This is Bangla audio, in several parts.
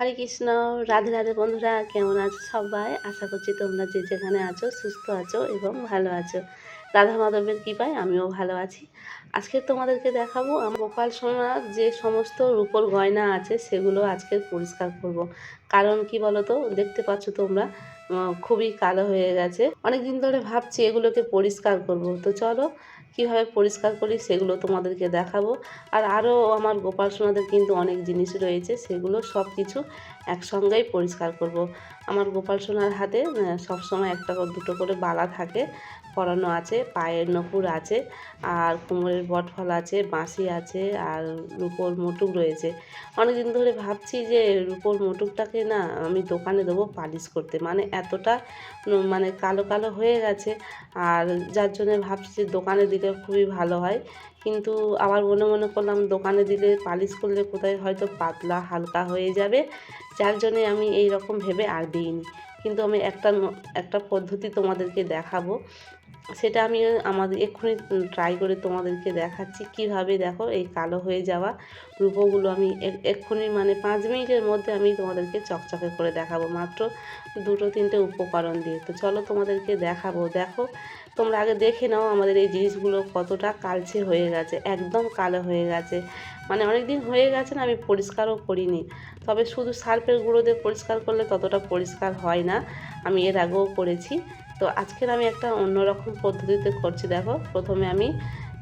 হরে কৃষ্ণ, রাধে রাধে বন্ধুরা, কেমন আছো সবাই? আশা করছি তোমরা যে যেখানে আছো, সুস্থ আছো এবং ভালো আছো। রাধা মাধবের কৃপায় আমিও ভালো আছি। আজকে তোমাদেরকে দেখাবো, আমার গোপাল সোনার যে সমস্ত রূপোর গয়না আছে, সেগুলো আজকে পরিষ্কার করব। কারণ কি বলো তো দেখতে পাচ্ছ তোমরা খুবই কালো হয়ে গেছে। অনেক দিন ধরে ভাবছি এগুলোকে পরিষ্কার করব। তো চলো কীভাবে পরিষ্কার করি সেগুলো তোমাদেরকে দেখাবো। আর আরও আমার গোপাল সোনাদের কিন্তু অনেক জিনিস রয়েছে, সেগুলো সব কিছু একসঙ্গেই পরিষ্কার করব। আমার গোপাল সোনার হাতে সবসময় একটা দুটো করে বালা থাকে, পরানো আছে, পায়ের নপুর আছে, আর কোমরের বটফল আছে, বাঁশি আছে, আর রূপোর মুটুক রয়েছে। অনেকদিন ধরে ভাবছি যে রূপোর মুটুকটাকে না আমি দোকানে দেবো পালিশ করতে। মানে এতটা মানে কালো কালো হয়ে গেছে, আর যার জন্য ভাবছি দোকানে দিলে খুবই ভালো হয়। কিন্তু আমার মনে মনে করলাম দোকানে দিলে, পালিশ করলে কোথায় হয়তো পাতলা, হালকা হয়ে যাবে। যার জন্যে আমি এই রকম ভেবে আর দিইনি। কিন্তু আমি একটা একটা পদ্ধতি তোমাদেরকে দেখাবো। সেটা আমি আমাদের, এক্ষুনি ট্রাই করে তোমাদেরকে দেখাচ্ছি। কীভাবে দেখো এই কালো হয়ে যাওয়া রূপোগুলো আমি এক্ষুনি মানে পাঁচ মিনিটের মধ্যে আমি তোমাদেরকে চকচকে করে দেখাবো। মাত্র দুটো তিনটে উপকরণ দিয়ে। তো চলো তোমাদেরকে দেখাবো। দেখো, তোমরা আগে দেখে নাও আমাদের এই জিনিসগুলো কতটা কালচে হয়ে গেছে, একদম কালো হয়ে গেছে। মানে অনেক দিন হয়ে গেছে না, আমি পরিষ্কারও করিনি। তবে শুধু সার্ফের গুঁড়ো দিয়ে পরিষ্কার করলে ততটা পরিষ্কার হয় না। আমি এর আগেও করেছি। তো আজকের আমি একটা অন্যরকম পদ্ধতিতে করছি, দেখো। প্রথমে আমি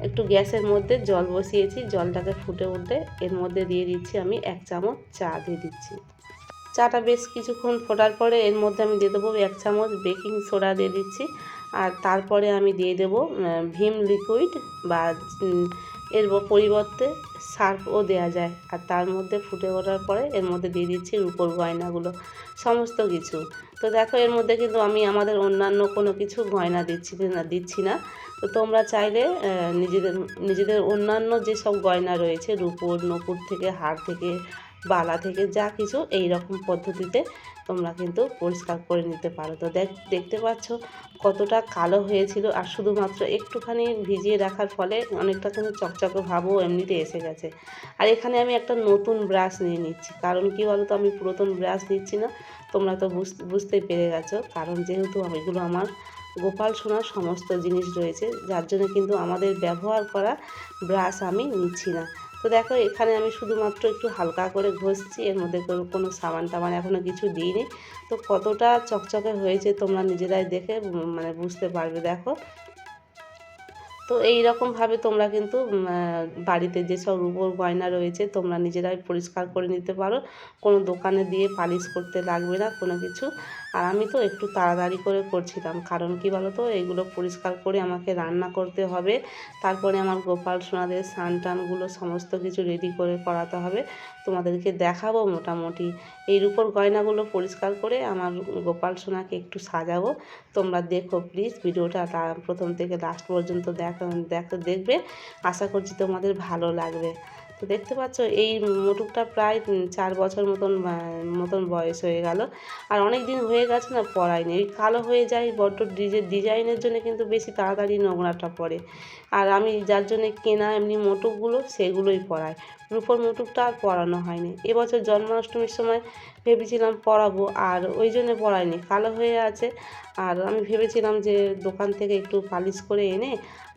একটু গ্যাসের মধ্যে জল বসিয়েছি, জলটাকে ফুটে উঠলে এর মধ্যে দিয়ে দিচ্ছি আমি এক চামচ চা দিয়ে দিচ্ছি। চাটা বেশ কিছুক্ষণ ফোটার পরে এর মধ্যে আমি দিয়ে দেবো এক চামচ বেকিং সোডা দিয়ে দিচ্ছি। আর তারপরে আমি দিয়ে দেবো ভীম লিকুইড বা এর পরিবর্তে সার্ফও দেওয়া যায়। আর তার মধ্যে ফুটে ওঠার পরে এর মধ্যে দিয়ে দিচ্ছি রূপোর গয়নাগুলো, সমস্ত কিছু। তো দেখো, এর মধ্যে কিন্তু আমি আমাদের অন্যান্য কোনো কিছু গয়না দিচ্ছি না দিচ্ছি না। তো তোমরা চাইলে নিজেদের নিজেদের অন্যান্য যেসব গয়না রয়েছে, রূপোর, নকুর থেকে, হার থেকে বালা থেকে যা কিছু এই রকম পদ্ধতিতে তোমরা কিন্তু পরিষ্কার করে নিতে পারো। তো দেখ, দেখতে পাচ্ছ কতটা কালো হয়েছিল আর শুধুমাত্র একটুখানি ভিজিয়ে রাখার ফলে অনেকটা কিন্তু চকচকে ভাবও এমনিতে এসে গেছে। আর এখানে আমি একটা নতুন ব্রাশ নিয়ে নিচ্ছি। কারণ কি বলো তো আমি পুরাতন ব্রাশ নিচ্ছি না, তোমরা তো বুঝ- বুঝতেই পেরে গেছো। কারণ যেহেতু এগুলো আমার গোপাল সোনার সমস্ত জিনিস রয়েছে, যার জন্য কিন্তু আমাদের ব্যবহার করা ব্রাশ আমি নিচ্ছি না। তো দেখো, এখানে আমি শুধুমাত্র একটু হালকা করে ঘষছি, এর মধ্যে কোনো সাবান টাবান এখনও কিছু দিইনি। তো কতটা চকচকে হয়েছে তোমরা নিজেরাই দেখে মানে বুঝতে পারবে, দেখো। তো এই রকমভাবে তোমরা কিন্তু বাড়িতে যেসব রূপোর গয়না রয়েছে, তোমরা নিজেরাই পরিষ্কার করে নিতে পারো। কোনো দোকানে দিয়ে পালিশ করতে লাগবে না, কোনো কিছু। আর আমি তো একটু তাড়াতাড়ি করে করছিলাম, কারণ কি বলো তো এইগুলো পরিষ্কার করে আমাকে রান্না করতে হবে। তারপরে আমার গোপাল সোনাদের স্নান টানগুলো সমস্ত কিছু রেডি করে করাতে হবে। তোমাদেরকে দেখাবো মোটামুটি। এই রূপোর গয়নাগুলো পরিষ্কার করে আমার গোপাল সোনাকে একটু সাজাবো। তোমরা দেখো প্লিজ ভিডিওটা প্রথম থেকে লাস্ট পর্যন্ত দেখ। দেখো দেখবে, আশা করছি তোমাদের ভালো লাগবে। তো দেখতে পাচ্ছ, এই মোটুকটা প্রায় চার বছর মতন মতন বয়স হয়ে গেল। আর অনেক দিন হয়ে গেছে না পরায়নি এই কালো হয়ে যায় বড্ড ডিজে, ডিজাইনের জন্য কিন্তু বেশি তাড়াতাড়ি নোংরাটা পড়ে। আর আমি যার জন্য কেনা এমনি মোটুকগুলো, সেগুলোই পরাই রূপোর মুটুকটা আর পরানো হয়নি। এবছর জন্মাষ্টমীর সময় ভেবেছিলাম পরাবো আর ওই জন্য পরাইনি কালো হয়ে আছে, আর আমি ভেবেছিলাম যে দোকান থেকে একটু পালিশ করে এনে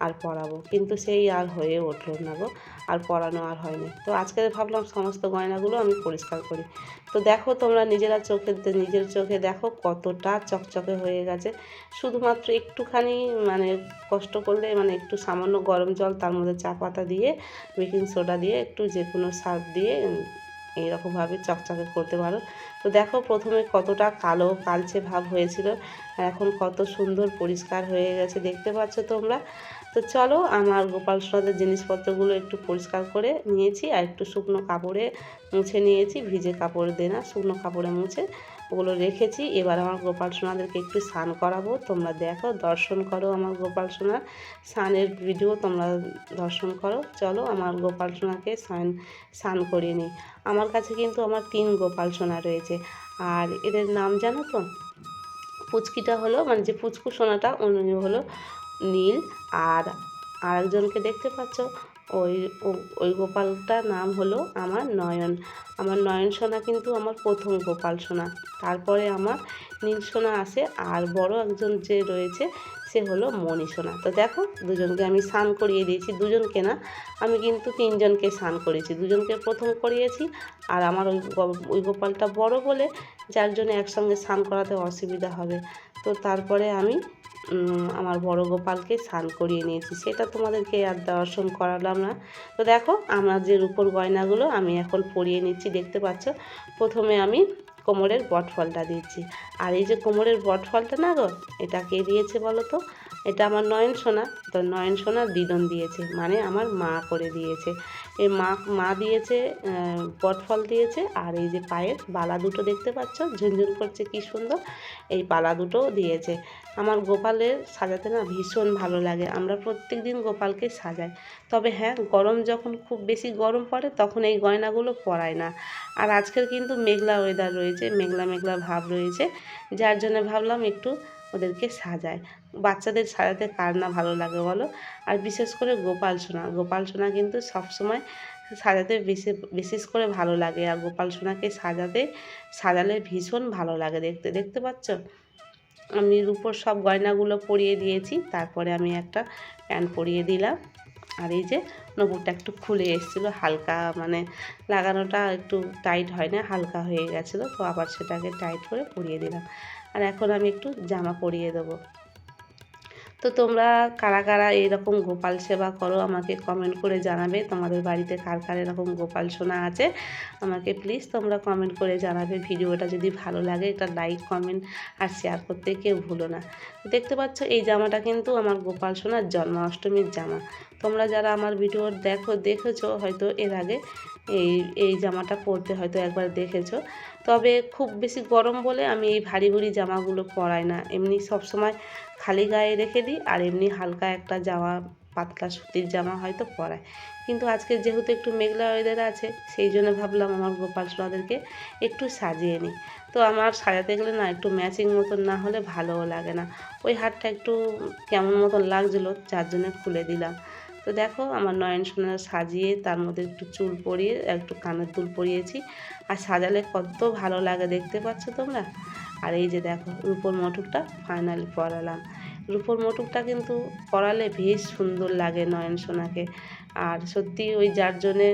আর পরাবো কিন্তু সেই আর হয়ে উঠল না গো, আর পরানো আর হয়নি। তো আজকে ভাবলাম সমস্ত গয়নাগুলো আমি পরিষ্কার করি। তো দেখো তোমরা নিজেরা চোখে, নিজের চোখে দেখো কতটা চকচকে হয়ে গেছে। শুধুমাত্র একটুখানি মানে কষ্ট করলে মানে একটু সামান্য গরম জল, তার মধ্যে চা পাতা দিয়ে, বেকিং সোডা দিয়ে, একটু যে কোনো সার্ফ দিয়ে এইরকমভাবে চকচকে করতে পারো। তো দেখো প্রথমে কতটা কালো কালচে ভাব হয়েছিল এখন কত সুন্দর পরিষ্কার হয়ে গেছে। দেখতে পাচ্ছ তোমরা? তো চলো আমার গোপাল সোনাদের জিনিসপত্রগুলো একটু পরিষ্কার করে নিয়েছি আর একটু শুকনো কাপড়ে মুছে নিয়েছি, ভিজে কাপড় দিয়ে না, শুকনো কাপড়ে মুছে ওগুলো রেখেছি। এবার আমার গোপাল সোনাদেরকে একটু স্নান করাবো। তোমরা দেখো, দর্শন করো আমার গোপাল সোনার স্নানের ভিডিও তোমরা দর্শন করো। চলো আমার গোপাল সোনাকে স্নান স্নান করিয়ে নিই। আমার কাছে কিন্তু আমার তিন গোপাল সোনা রয়েছে। আর এদের নাম জানো তো? পুচকিটা হলো মানে যে পুচকু সোনাটা, উনি হলো নীল আর আরেকজনকে দেখতে পাচ্ছ। ওই ওই গোপালটার নাম হলো আমার নয়ন। আমার নয়ন সোনা কিন্তু আমার প্রথম গোপাল সোনা। তারপরে আমার নীল সোনা আসে আর বড় একজন যে রয়েছে সে হলো সোনা। তো দেখো, দুজনকে আমি স্নান করিয়ে দিয়েছি, দুজনকে না, আমি কিন্তু তিনজনকে স্নান করেছি। দুজনকে প্রথম করিয়েছি, আর আমার ওই ওই গোপালটা বড় বলে যার জন্য একসঙ্গে স্নান করাতে অসুবিধা হবে। তো তারপরে আমি আমার বড় গোপালকে স্নান করিয়ে নিয়েছি। সেটা তোমাদেরকে আর দর্শন করালাম না। তো দেখো, আমার যে রূপোর গয়নাগুলো আমি এখন পরিয়ে নিচ্ছি, দেখতে পাচ্ছ? প্রথমে আমি কোমরের বটফলটা দিয়েছি আর এই যে কোমরের বটফলটা না গো, এটা কে দিয়েছে বলো তো? এটা আমার নয়ন সোনা তো নয়ন সোনা দিদন দিয়েছে। মানে আমার মা করে দিয়েছে। এই মা মা দিয়েছে বটফল দিয়েছে, আর এই যে পায়ের বালা দুটো দেখতে পাচ্ছ? ঝুনঝুন করছে, কি সুন্দর। এই বালা দুটোও দিয়েছে। আমার গোপালের সাজাতে না ভীষণ ভালো লাগে। আমরা প্রত্যেক দিন গোপালকে সাজাই। তবে হ্যাঁ গরম যখন খুব বেশি গরম পড়ে, তখন এই গয়নাগুলো পরায় না। আর আজকের কিন্তু মেঘলা ওয়েদার রয়েছে, মেঘলা মেঘলা ভাব রয়েছে। যার জন্য ভাবলাম একটু ওদেরকে সাজায়। বাচ্চাদের সাজাতে কার না ভালো লাগে বলো? আর বিশেষ করে গোপাল সোনা। গোপাল সোনা কিন্তু সবসময় সাজাতে বেশি বিশেষ করে ভালো লাগে। আর গোপাল সোনাকে সাজাতে, সাজালে ভীষণ ভালো লাগে দেখতে। দেখতে পাচ্ছ? আমি রূপোর সব গয়নাগুলো পরিয়ে দিয়েছি। তারপরে আমি একটা প্যান্ট পরিয়ে দিলাম। আর এই যে নপুরটা একটু খুলে এসেছিল, হালকা মানে লাগানোটা একটু টাইট হয় না হালকা হয়ে গেছিল, তো আবার সেটাকে টাইট করে পরিয়ে দিলাম। আর এখন আমি একটু জামা পরিয়ে দেবো। তো তোমরা কারা কারা এরকম গোপাল সেবা করো, আমাকে কমেন্ট করে জানাবে। তোমাদের বাড়িতে কার কার এরকম গোপাল সোনা আছে, আমাকে প্লিজ তোমরা কমেন্ট করে জানাবে। ভিডিওটা যদি ভালো লাগে, এটা লাইক কমেন্ট আর শেয়ার করতে কেউ ভুলো না। দেখতে পাচ্ছ, এই জামাটা কিন্তু আমার গোপাল সোনার জন্মাষ্টমীর জামা। তোমরা যারা আমার ভিডিও দেখো, দেখেছ, হয়তো এর আগে এই এই জামাটা পরতে হয়তো একবার দেখেছ। তবে খুব বেশি গরম বলে আমি এই ভারী ভারী জামাগুলো পরাই না। এমনি সব সময় খালি গায়ে রেখে দিই আর এমনি হালকা একটা জামা, পাতলা সুতির জামা হয়তো পরাই। কিন্তু আজকে যেহেতু একটু মেঘলা ওয়েদার আছে, সেই জন্য ভাবলাম আমার গোপাল সোনাদেরকে একটু সাজিয়ে নিই। তো আমার সাজাতে গেলে না একটু ম্যাচিং মতন না হলে ভালোও লাগে না। ওই হারটা একটু কেমন মতন লাগছিল, যার জন্য খুলে দিলাম। তো দেখো আমার নয়ন সোনা সাজিয়ে তার মধ্যে একটু চুল পরিয়ে, একটু কানের দুল পরিয়েছি। আর সাজালে কত ভালো লাগে দেখতে পাচ্ছ তোমরা? আর এই যে দেখো, রূপোর মটুকটা ফাইনালি পরালাম। রূপোর মটুকটা কিন্তু পরালে বেশ সুন্দর লাগে নয়ন সোনাকে। আর সত্যি ওই যার জন্যে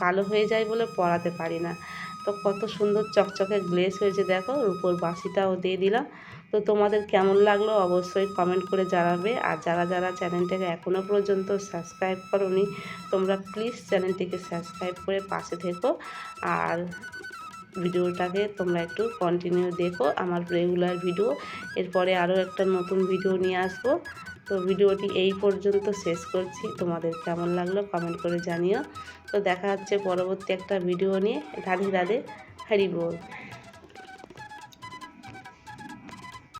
কালো হয়ে যায় বলে পরাতে পারি না। তো কত সুন্দর চকচকে গ্লেস হয়েছে দেখো উপর বাসিটাও দিয়ে দিলাম। তো তোমাদের কেমন লাগল অবশ্যই কমেন্ট করে জানাবে। আর যারা যারা চ্যানেলটাকে এখনও পর্যন্ত সাবস্ক্রাইব করোনি, তোমরা প্লিজ চ্যানেলটিকে সাবস্ক্রাইব করে পাশে থেকো। আর ভিডিওটাকে তোমরা একটু কন্টিনিউ দেখো, আমার রেগুলার ভিডিও এরপরে আরও একটা নতুন ভিডিও নিয়ে আসব। তো ভিডিওটি এই পর্যন্ত শেষ করছি। তোমাদের কেমন লাগল কমেন্ট করে জানিও। তো দেখা হচ্ছে পরবর্তী একটা ভিডিও নিয়ে। রাধে রাধে, হরি বল।